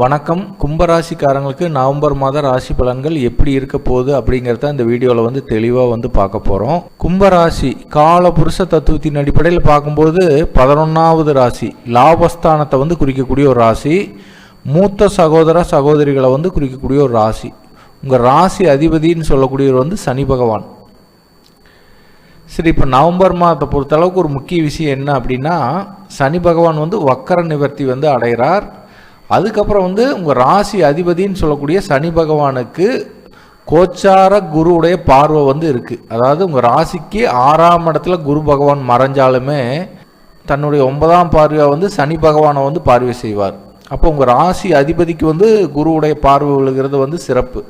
வணக்கம். கும்பராசிக்காரங்களுக்கு நவம்பர் மாத ராசி பலன்கள் எப்படி இருக்க போகுது அப்படிங்கிறத இந்த வீடியோவில் வந்து தெளிவாக வந்து பார்க்க போகிறோம் கும்பராசி கால புருஷ தத்துவத்தின் அடிப்படையில் பார்க்கும்போது பதினொன்றாவது ராசி லாபஸ்தானத்தை வந்து குறிக்கக்கூடிய ஒரு ராசி மூத்த சகோதர சகோதரிகளை வந்து குறிக்கக்கூடிய ஒரு ராசி. உங்கள் ராசி அதிபதின்னு சொல்லக்கூடியவர் வந்து சனி பகவான். சரி இப்போ நவம்பர் மாதத்தை பொறுத்தளவுக்கு ஒரு முக்கிய விஷயம் என்ன அப்படின்னா சனி பகவான் வந்து வக்கர நிவர்த்தி வந்து அடைகிறார். அதுக்கப்புறம் வந்து உங்கள் ராசி அதிபதின்னு சொல்லக்கூடிய சனி பகவானுக்கு கோச்சார குருவுடைய பார்வை வந்து இருக்குது அதாவது உங்கள் ராசிக்கு ஆறாம் இடத்துல குரு பகவான் மறைஞ்சாலுமே தன்னுடைய ஒன்பதாம் பார்வையாக வந்து சனி பகவானை வந்து பார்வை செய்வார். அப்போ உங்கள் ராசி அதிபதிக்கு வந்து குருவுடைய பார்வை விழுகிறது வந்து சிறப்பு.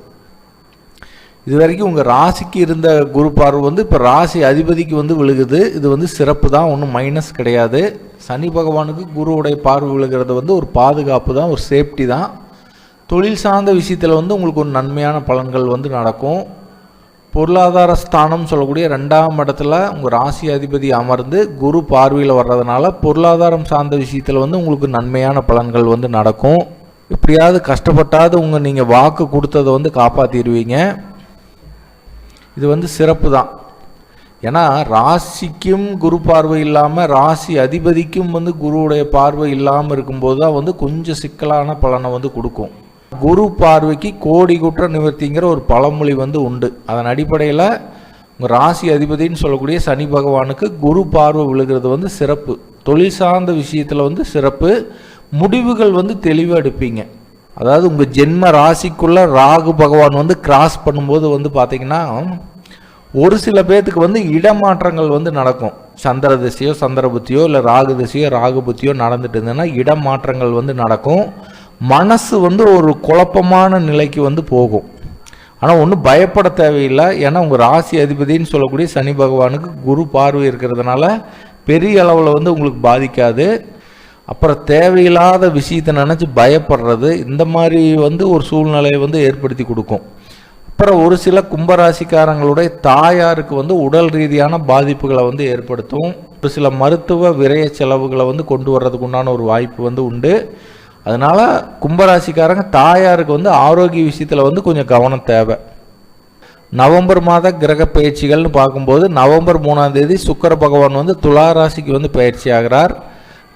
இது வரைக்கும் உங்கள் ராசிக்கு இருந்த குரு பார்வை வந்து இப்போ ராசி அதிபதிக்கு வந்து விழுகுது. இது வந்து சிறப்பு தான் ஒன்றும் மைனஸ் கிடையாது. சனி பகவானுக்கு குருவுடைய பார்வை விழுகிறது வந்து ஒரு பாதுகாப்பு தான் ஒரு சேஃப்டி தான். தொழில் சார்ந்த விஷயத்தில் வந்து உங்களுக்கு ஒரு நன்மையான பலன்கள் வந்து நடக்கும். பொருளாதார ஸ்தானம் சொல்லக்கூடிய ரெண்டாம் இடத்துல உங்கள் ராசி அதிபதி அமர்ந்து குரு பார்வையில் வர்றதுனால பொருளாதாரம் சார்ந்த விஷயத்தில் வந்து உங்களுக்கு நன்மையான பலன்கள் வந்து நடக்கும். எப்படியாவது கஷ்டப்பட்டாவது உங்கள் நீங்கள் வாக்கு கொடுத்ததை வந்து காப்பாற்றிடுவீங்க இது வந்து சிறப்பு தான். ஏன்னா ராசிக்கும் குரு பார்வை இல்லாமல் ராசி அதிபதிக்கும் வந்து குருவுடைய பார்வை இல்லாமல் இருக்கும்போது தான் வந்து கொஞ்சம் சிக்கலான பலனை வந்து கொடுக்கும். குரு பார்வைக்கு கோடி குற்ற நிவர்த்திங்கிற ஒரு பழமொழி வந்து உண்டு. அதன் அடிப்படையில் உங்கள் ராசி அதிபதின்னு சொல்லக்கூடிய சனி பகவானுக்கு குரு பார்வை விழுகிறது வந்து சிறப்பு. தொழில் சார்ந்த விஷயத்தில் வந்து சிறப்பு. முடிவுகள் வந்து தெளிவாக எடுப்பீங்க. அதாவது உங்கள் ஜென்ம ராசிக்குள்ளே ராகு பகவான் வந்து கிராஸ் பண்ணும்போது வந்து பார்த்தீங்கன்னா ஒரு சில பேர்த்துக்கு வந்து இடமாற்றங்கள் வந்து நடக்கும். சந்திர திசையோ சந்திர புத்தியோ இல்லை ராகு திசையோ ராகு புத்தியோ நடந்துட்டு இருந்ததுன்னா இடமாற்றங்கள் வந்து நடக்கும். மனசு வந்து ஒரு குழப்பமான நிலைக்கு வந்து போகும். ஆனால் ஒன்றும் பயப்பட தேவையில்லை. ஏன்னா உங்கள் ராசி அதிபதின்னு சொல்லக்கூடிய சனி பகவானுக்கு குரு பார்வை இருக்கிறதுனால பெரிய அளவில் வந்து உங்களுக்கு பாதிக்காது. அப்புறம் தேவையில்லாத விஷயத்தை நினச்சி பயப்படுறது இந்த மாதிரி வந்து ஒரு சூழ்நிலையை வந்து ஏற்படுத்தி கொடுக்கும். அப்புறம் ஒரு சில கும்பராசிக்காரங்களுடைய தாயாருக்கு வந்து உடல் ரீதியான பாதிப்புகளை வந்து ஏற்படுத்தும். ஒரு சில மருத்துவ விரய செலவுகளை வந்து கொண்டு வர்றதுக்கு உண்டான ஒரு வாய்ப்பு வந்து உண்டு. அதனால கும்பராசிக்காரங்க தாயாருக்கு வந்து ஆரோக்கிய விஷயத்தில் வந்து கொஞ்சம் கவனம் தேவை. நவம்பர் மாத கிரக பயிற்சிகள்னு பார்க்கும்போது நவம்பர் மூணாம் தேதி சுக்கர பகவான் வந்து துலா ராசிக்கு வந்து பயிற்சி ஆகிறார்.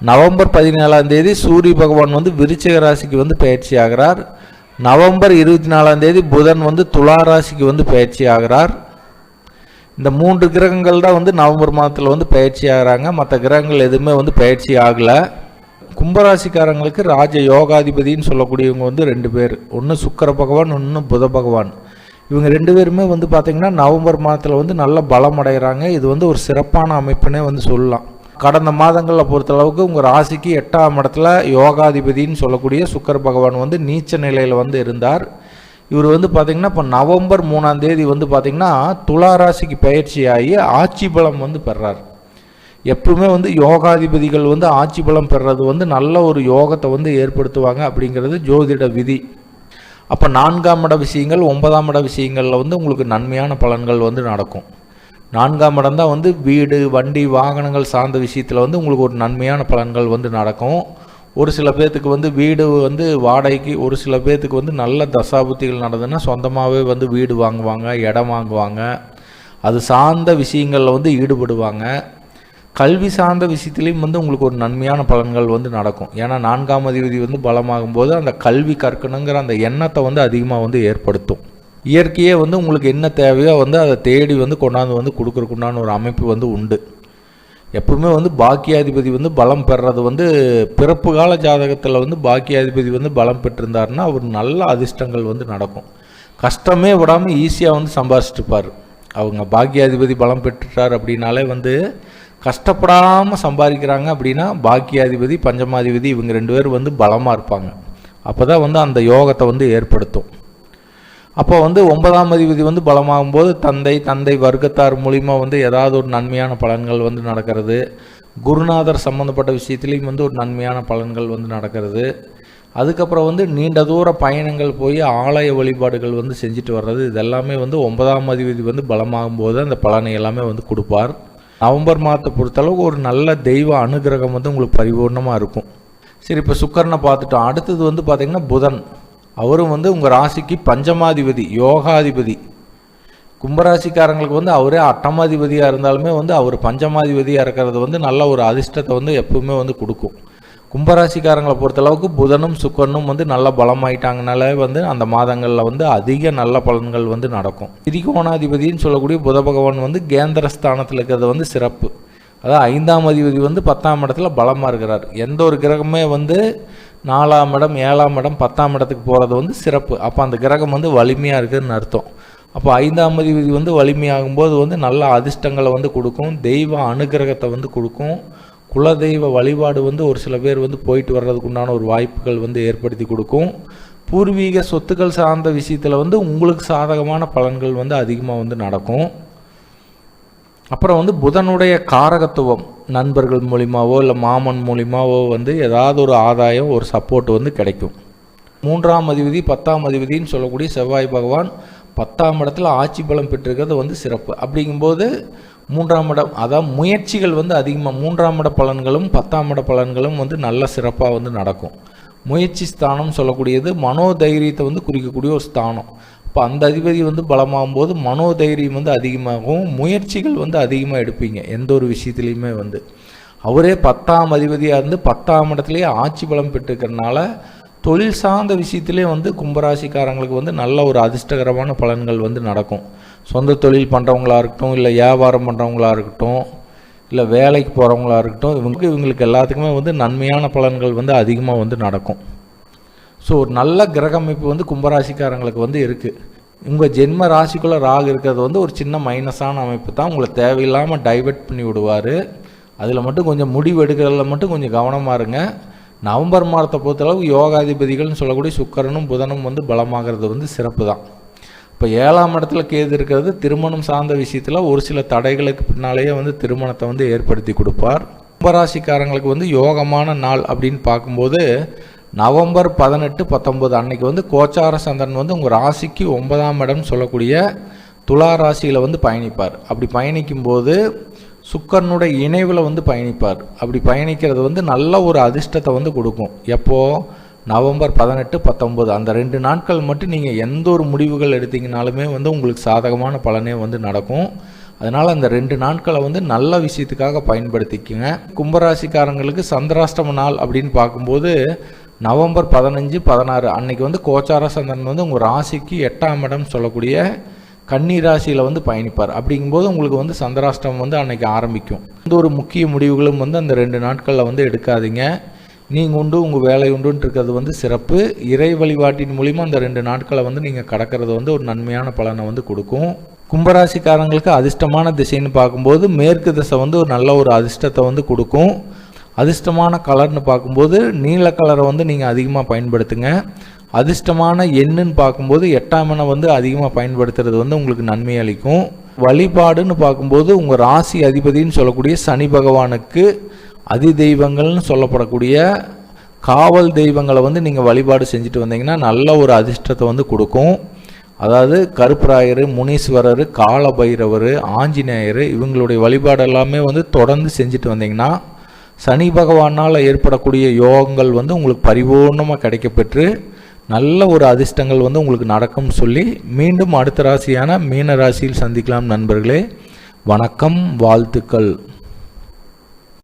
நவம்பர் பதினேழாம் தேதி சூரிய பகவான் வந்து விருச்சிக ராசிக்கு வந்து பயிற்சி ஆகிறார். நவம்பர் இருபத்தி நாலாம் தேதி புதன் வந்து துலா ராசிக்கு வந்து பயிற்சி ஆகிறார். இந்த மூன்று கிரகங்கள் தான் வந்து நவம்பர் மாதத்தில் வந்து பயிற்சி ஆகிறாங்க. மற்ற கிரகங்கள் எதுவுமே வந்து பயிற்சி ஆகலை. கும்பராசிக்காரங்களுக்கு ராஜ யோகாதிபதின்னு சொல்லக்கூடியவங்க வந்து ரெண்டு பேர். ஒன்று சுக்கர பகவான் ஒன்று புத பகவான். இவங்க ரெண்டு பேருமே வந்து பார்த்திங்கன்னா நவம்பர் மாதத்தில் வந்து நல்ல பலம் அடைகிறாங்க. இது வந்து ஒரு சிறப்பான அமைப்புனே வந்து சொல்லலாம். கடந்த மாதங்களில் பொறுத்தளவுக்கு உங்கள் ராசிக்கு எட்டாம் இடத்துல யோகாதிபதின்னு சொல்லக்கூடிய சுக்கர் பகவான் வந்து நீச்ச நிலையில் வந்து இருந்தார். இவர் வந்து பார்த்திங்கன்னா இப்போ நவம்பர் மூணாம் தேதி வந்து பார்த்திங்கன்னா துலா ராசிக்கு பயிற்சியாகி ஆட்சி பலம் வந்து பெறார். எப்பவுமே வந்து யோகாதிபதிகள் வந்து ஆட்சி பலம் பெறது வந்து நல்ல ஒரு யோகத்தை வந்து ஏற்படுத்துவாங்க அப்படிங்கிறது ஜோதிட விதி. அப்போ நான்காம் இட விஷயங்கள் ஒன்பதாம் இட விஷயங்களில் வந்து உங்களுக்கு நன்மையான பலன்கள் வந்து நடக்கும். நான்காம் இடம் தான் வந்து வீடு வண்டி வாகனங்கள் சார்ந்த விஷயத்தில் வந்து உங்களுக்கு ஒரு நன்மையான பலன்கள் வந்து நடக்கும். ஒரு சில பேர்த்துக்கு வந்து வீடு வந்து வாடகைக்கு ஒரு சில பேர்த்துக்கு வந்து நல்ல தசாபுத்திகள் நடந்ததுன்னா சொந்தமாகவே வந்து வீடு வாங்குவாங்க இடம் வாங்குவாங்க. அது சார்ந்த விஷயங்களில் வந்து ஈடுபடுவாங்க. கல்வி சார்ந்த விஷயத்துலேயும் வந்து உங்களுக்கு ஒரு நன்மையான பலன்கள் வந்து நடக்கும். ஏன்னா நான்காம் அதிபதி வந்து பலமாகும் போது அந்த கல்வி கற்கணுங்கிற அந்த எண்ணத்தை வந்து அதிகமாக வந்து ஏற்படுத்தும். இயற்கையே வந்து உங்களுக்கு என்ன தேவையோ வந்து அதை தேடி வந்து கொண்டாந்து வந்து கொடுக்குறக்குண்டான ஒரு அமைப்பு வந்து உண்டு. எப்பவுமே வந்து பாக்கியாதிபதி வந்து பலம் பெறது வந்து பிறப்பு கால ஜாதகத்தில் வந்து பாக்கியாதிபதி வந்து பலம் பெற்றிருந்தாருன்னா அவர் நல்ல அதிர்ஷ்டங்கள் வந்து நடக்கும். கஷ்டமே விடாமல் ஈஸியாக வந்து சம்பாரிச்சிட்ருப்பார் அவங்க பாக்கியாதிபதி பலம் பெற்றுட்டார் அப்படின்னாலே வந்து கஷ்டப்படாமல் சம்பாதிக்கிறாங்க அப்படின்னா பாக்கியாதிபதி பஞ்சமாதிபதி இவங்க ரெண்டு பேரும் வந்து பலமாக இருப்பாங்க. அப்போ தான் வந்து அந்த யோகத்தை வந்து ஏற்படுத்தும். அப்போ வந்து ஒன்பதாம் அதிபதி வந்து பலமாகும் போது தந்தை தந்தை வர்க்கத்தார் மூலிமா வந்து ஏதாவது ஒரு நன்மையான பலன்கள் வந்து நடக்கிறது. குருநாதர் சம்மந்தப்பட்ட விஷயத்துலேயும் வந்து ஒரு நன்மையான பலன்கள் வந்து நடக்கிறது. அதுக்கப்புறம் வந்து நீண்ட தூர பயணங்கள் போய் ஆலய வழிபாடுகள் வந்து செஞ்சுட்டு வர்றது. இதெல்லாமே வந்து ஒன்பதாம் அதிபதி வந்து பலமாகும் போது அந்த பலனை எல்லாமே வந்து கொடுப்பார். நவம்பர் மாதத்தை பொறுத்தளவுக்கு ஒரு நல்ல தெய்வ அனுகிரகம் வந்து உங்களுக்கு பரிபூர்ணமாக இருக்கும். சரி இப்போ சுக்கரனை பார்த்துட்டோம். அடுத்தது வந்து பார்த்திங்கன்னா புதன். அவரும் வந்து உங்கள் ராசிக்கு பஞ்சமாதிபதி யோகாதிபதி. கும்பராசிக்காரங்களுக்கு வந்து அவரே அட்டமாதிபதியாக இருந்தாலுமே வந்து அவர் பஞ்சமாதிபதியாக இருக்கிறது வந்து நல்ல ஒரு அதிர்ஷ்டத்தை வந்து எப்பவுமே வந்து கொடுக்கும். கும்பராசிக்காரங்களை பொறுத்தளவுக்கு புதனும் சுக்கரனும் வந்து நல்ல பலமாயிட்டாங்கனாலே வந்து அந்த மாதங்களில் வந்து அதிக நல்ல பலன்கள் வந்து நடக்கும். திரிகோணாதிபதினு சொல்லக்கூடிய புத பகவான் வந்து கேந்திரஸ்தானத்தில் இருக்கிறது வந்து சிறப்பு. அதாவது ஐந்தாம் அதிபதி வந்து பத்தாம் இடத்துல பலமாக இருக்கிறார். எந்த ஒரு கிரகமே வந்து நாலாம் இடம் ஏழாம் இடம் பத்தாம் இடத்துக்கு போகிறது வந்து சிறப்பு. அப்போ அந்த கிரகம் வந்து வலிமையாக இருக்குதுன்னு அர்த்தம். அப்போ ஐந்தாம் அதிபதி வந்து வலிமையாகும்போது வந்து நல்ல அதிர்ஷ்டங்களை வந்து கொடுக்கும் தெய்வ அனுகிரகத்தை வந்து கொடுக்கும். குலதெய்வ வழிபாடு வந்து ஒரு சில பேர் வந்து போயிட்டு வர்றதுக்கு உண்டான ஒரு வாய்ப்புகள் வந்து ஏற்படுத்தி கொடுக்கும். பூர்வீக சொத்துக்கள் சார்ந்த விஷயத்தில் வந்து உங்களுக்கு சாதகமான பலன்கள் வந்து அதிகமாக வந்து நடக்கும். அப்புறம் வந்து புதனுடைய காரகத்துவம் நண்பர்கள் மூலிமாவோ இல்லை மாமன் மூலிமாவோ வந்து ஏதாவது ஒரு ஆதாயம் ஒரு சப்போர்ட் வந்து கிடைக்கும். மூன்றாம் அதிபதி பத்தாம் அதிபதினு சொல்லக்கூடிய செவ்வாய் பகவான் பத்தாம் இடத்துல ஆட்சி பலம் பெற்றிருக்கிறது வந்து சிறப்பு. அப்படிங்கும்போது மூன்றாம் இடம் அதான் முயற்சிகள் வந்து அதிகமாக மூன்றாம் இட பலன்களும் பத்தாம் இட பலன்களும் வந்து நல்ல சிறப்பாக வந்து நடக்கும். முயற்சி ஸ்தானம் சொல்லக்கூடியது மனோதைரியத்தை வந்து குறிக்கக்கூடிய ஒரு ஸ்தானம். இப்போ அந்த அதிபதி வந்து பலமாகும் போது மனோதைரியம் வந்து அதிகமாகவும் முயற்சிகள் வந்து அதிகமாக எடுப்பீங்க எந்த ஒரு விஷயத்துலையுமே வந்து. அவரே பத்தாம் அதிபதியாக இருந்து பத்தாம் இடத்துலேயே ஆட்சி பலம் பெற்றுக்கிறனால தொழில் சார்ந்த விஷயத்திலே வந்து கும்பராசிக்காரங்களுக்கு வந்து நல்ல ஒரு அதிர்ஷ்டகரமான பலன்கள் வந்து நடக்கும். சொந்த தொழில் பண்ணுறவங்களா இருக்கட்டும் இல்லை வியாபாரம் பண்ணுறவங்களா இருக்கட்டும் இல்லை வேலைக்கு போகிறவங்களா இருக்கட்டும் இவங்களுக்கு இவங்களுக்கு எல்லாத்துக்குமே வந்து நன்மையான பலன்கள் வந்து அதிகமாக வந்து நடக்கும். ஸோ ஒரு நல்ல கிரக அமைப்பு வந்து கும்பராசிக்காரங்களுக்கு வந்து இருக்குது உங்கள் ஜென்ம ராசிக்குள்ளே ராகு இருக்கிறது வந்து ஒரு சின்ன மைனஸான அமைப்பு தான். உங்களை தேவையில்லாமல் டைவெர்ட் பண்ணி விடுவார். அதில் மட்டும் கொஞ்சம் முடிவு எடுக்கிறதுல மட்டும் கொஞ்சம் கவனமாக இருங்க. நவம்பர் மாதத்தை பொறுத்தளவு யோகாதிபதிகள்னு சொல்லக்கூடிய சுக்கரனும் புதனும் வந்து பலமாகிறது வந்து சிறப்பு தான். இப்போ ஏழாம் இடத்துல கேது இருக்கிறது திருமணம் சார்ந்த விஷயத்தில் ஒரு சில தடைகளுக்கு பின்னாலேயே வந்து திருமணத்தை வந்து ஏற்படுத்தி கொடுப்பார். கும்பராசிக்காரங்களுக்கு வந்து யோகமான நாள் அப்படின்னு பார்க்கும்போது நவம்பர் பதினெட்டு பத்தொம்போது அன்னைக்கு வந்து கோச்சார சந்திரன் வந்து உங்கள் ராசிக்கு ஒன்பதாம் இடம் சொல்லக்கூடிய துலா ராசியில் வந்து பயணிப்பார். அப்படி பயணிக்கும்போது சுக்கரனுடைய இணைவில் வந்து பயணிப்பார். அப்படி பயணிக்கிறது வந்து நல்ல ஒரு அதிர்ஷ்டத்தை வந்து கொடுக்கும். எப்போது நவம்பர் பதினெட்டு பத்தொம்பது அந்த ரெண்டு நாட்கள் மட்டும் நீங்கள் எந்த ஒரு முடிவுகள் எடுத்தீங்கனாலுமே வந்து உங்களுக்கு சாதகமான பலனே வந்து நடக்கும். அதனால் அந்த ரெண்டு நாட்களை வந்து நல்ல விஷயத்துக்காக பயன்படுத்திக்கோங்க. கும்பராசிக்காரங்களுக்கு சந்திராஷ்டம நாள் அப்படின்னு பார்க்கும்போது நவம்பர் பதினஞ்சு பதினாறு அன்னைக்கு வந்து கோச்சார சந்திரன் வந்து உங்கள் ராசிக்கு எட்டாம் இடம் சொல்லக்கூடிய கன்னி ராசியில் வந்து பயணிப்பார். அப்படிங்கும்போது உங்களுக்கு வந்து சந்திராஷ்டம் வந்து அன்னைக்கு ஆரம்பிக்கும். எந்த ஒரு முக்கிய முடிவுகளும் வந்து அந்த ரெண்டு நாட்களில் வந்து எடுக்காதீங்க. நீங்கள் உண்டு உங்கள் வேலை உண்டுன்ட்டு இருக்கிறது வந்து சிறப்பு. இறை வழிபாட்டின் மூலிமா அந்த ரெண்டு நாட்களை வந்து நீங்கள் கடக்கிறது வந்து ஒரு நன்மையான பலனை வந்து கொடுக்கும். கும்பராசிக்காரங்களுக்கு அதிர்ஷ்டமான திசைன்னு பார்க்கும்போது மேற்கு திசை வந்து ஒரு நல்ல ஒரு அதிர்ஷ்டத்தை வந்து கொடுக்கும். அதிர்ஷ்டமான கலர்னு பார்க்கும்போது நீல கலரை வந்து நீங்கள் அதிகமாக பயன்படுத்துங்க. அதிர்ஷ்டமான எண்ணுன்னு பார்க்கும்போது எட்டாம் எண்ணை வந்து அதிகமாக பயன்படுத்துறது வந்து உங்களுக்கு நன்மை அளிக்கும். வழிபாடுன்னு பார்க்கும்போது உங்கள் ராசி அதிபதினு சொல்லக்கூடிய சனி பகவானுக்கு அதி தெய்வங்கள்னு சொல்லப்படக்கூடிய காவல் தெய்வங்களை வந்து நீங்கள் வழிபாடு செஞ்சுட்டு வந்தீங்கன்னா நல்ல ஒரு அதிர்ஷ்டத்தை வந்து கொடுக்கும். அதாவது கருப்பராயர் முனீஸ்வரர் காலபைரவர் ஆஞ்சநேயர் இவங்களுடைய வழிபாடு எல்லாமே வந்து தொடர்ந்து செஞ்சுட்டு வந்தீங்கன்னா சனி பகவானால் ஏற்படக்கூடிய யோகங்கள் வந்து உங்களுக்கு பரிபூர்ணமாக கிடைக்கப்பெற்று நல்ல ஒரு அதிர்ஷ்டங்கள் வந்து உங்களுக்கு நடக்கும்னு சொல்லி மீண்டும் அடுத்த ராசியான மீன ராசியில் சந்திக்கலாம் நண்பர்களே. வணக்கம் வாழ்த்துக்கள்.